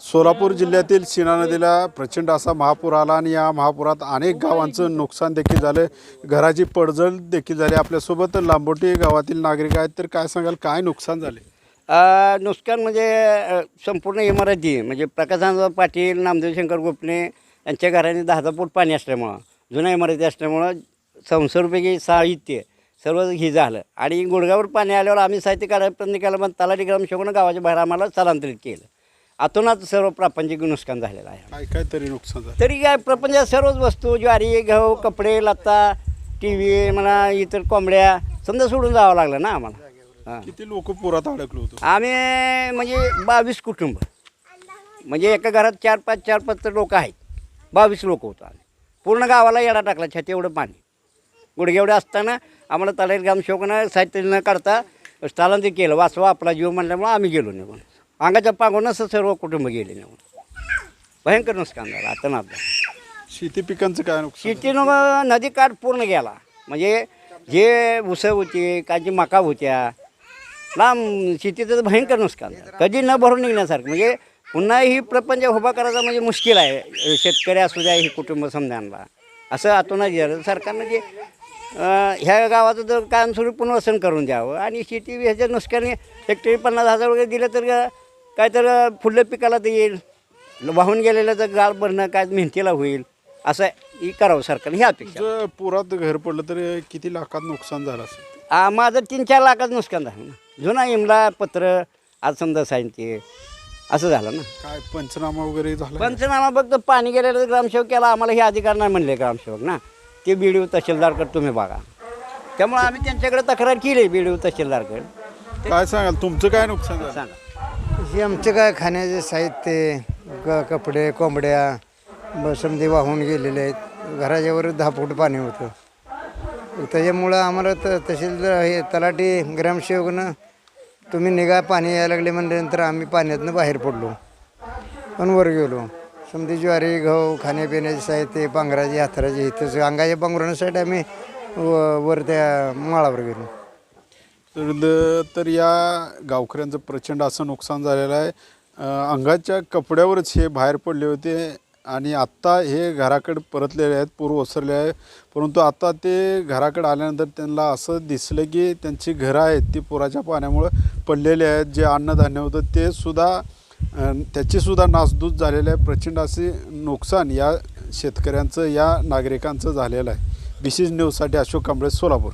सोलापूर जिल्ह्यातील सीना नदीला प्रचंड असा महापूर आला आणि या महापुरात अनेक गावांचं नुकसान देखील झालं. घराची पडझड देखील झाली. आपल्यासोबत लांबोटी गावातील नागरिक आहेत. तर काय सांगाल? काय नुकसान झाले? अ, नुकसान म्हणजे अ, संपूर्ण इमारती म्हणजे प्रकाशांत पाटील नामदेव शंकर गोपणे यांच्या घराने दहा दहा फूट पाणी असल्यामुळं जुन्या इमारती असल्यामुळं संसारपैकी साहित्य सर्व हे झालं. आणि गुडगावर पाणी आल्यावर आम्ही साहित्य काढायला प्रयत्न केला पण तलाठी ग्रामसेवकानं गावाच्या बाहेर आम्हाला स्थलांतरित केलं. आतूनच सर्व प्रापंचिक नुकसान झालेलं आहे. काय काय तरी नुकसान झालं. तरी काय प्रपंचात सर्वच वस्तू ज्वारी गहू कपडे लत्ता टी व्ही म्हणा इतर कोंबड्या समजा सोडून जावं लागलं ना आम्हाला. हां. किती लोक पुरात अडकलो होतो? आम्ही म्हणजे बावीस कुटुंब. म्हणजे एका घरात चार पाच चार पाच तर लोक आहेत. बावीस लोक होतो आम्ही. पूर्ण गावाला येडा टाकला छाती एवढं पाणी. गुडघेवढं असताना आम्हाला तलाठी ग्रामसेवकानं साहित्य न काढता स्थलांतरित केलं. वाचवा आपला जीव म्हणल्यामुळं आम्ही गेलो निघून अंगाच्या पांगूनच सर्व कुटुंब गेले निघून भयंकर नुकसान झालं आता ना शेती पिकांचं काय नुकसान शेतीनं नदी काठ पूर्ण गेला. म्हणजे जे उसं होती काची मका होत्या लांब शेतीचं तर भयंकर नुकसान झालं. कधी न भरून निघण्यासारखं. म्हणजे पुन्हा ही प्रपंच उभा करायचा म्हणजे मुश्किल आहे. शेतकरी असू द्या ही कुटुंब समजायला. असं आतूनच गेलं. सरकारनं जे ह्या गावाचं जर कायमस्वरूपी पुनर्वसन करून द्यावं. आणि शेती ह्याच्या नुकसानी हेक्टरी पन्नास हजार वगैरे दिलं तर काय तर फुलं पिकाला तर येईल. वाहून गेलेलं तर गाळ भरणं काय मेहनतीला होईल. असं ही करावं सरकारने ही अपेक्षा. पुरात घर पडलं तर किती लाखात नुकसान झालं असेल? आ, माझं तीन चार लाखाचं नुकसान झालं ना. जुना इमला पत्र आज समजा साहित्य असं झालं ना. काय पंचनामा वगैरे झाला? पंचनामा फक्त पाणी गेलेलं तर ग्रामसेवक केला आम्हाला हे अधिकार नाही म्हणले ग्रामसेवक ना. ते बीडीओ तहसीलदारकडे तुम्ही बघा. त्यामुळे आम्ही त्यांच्याकडे तक्रार केली बीडीओ तहसीलदारकडे. काय सांगाल? तुमचं काय नुकसान झालं? सांगा. हे आमचं काय खाण्याचे साहित्य क कपडे कोंबड्या ब समजे वाहून गेलेले आहेत. घराच्यावर दहा फूट पाणी होतं. त्याच्यामुळं आम्हाला त तहसीलदार हे तलाठी ग्रामसेवकनं तुम्ही निघा पाणी यायला लागले म्हणल्यानंतर आम्ही पाण्यातनं बाहेर पडलो. पण वर गेलो. समजे ज्वारी गहू खाण्यापिण्याचे साहित्य पांघराचे हातराचे तसं अंगाच्या पांघरण्यासाठी आम्ही व- वर त्या माळावर गेलो. तर तर या गावकऱ्यांचं प्रचंड असं नुकसान झालेलं आहे. अंगाच्या कपड्यावरच हे बाहेर पडले होते आणि आत्ता हे घराकडे परतलेले आहेत पूर ओसरले आहे. परंतु आत्ता ते घराकडे आल्यानंतर त्यांना असं दिसलं की त्यांची घरं आहेत ती पुराच्या पाण्यामुळं पडलेली आहेत. जे अन्नधान्य होतं ते सुद्धा त्याचीसुद्धा नासधूस झालेलं आहे. प्रचंड असे नुकसान या शेतकऱ्यांचं या नागरिकांचं झालेलं आहे. विशेष न्यूजसाठी अशोक कांबळे सोलापूर.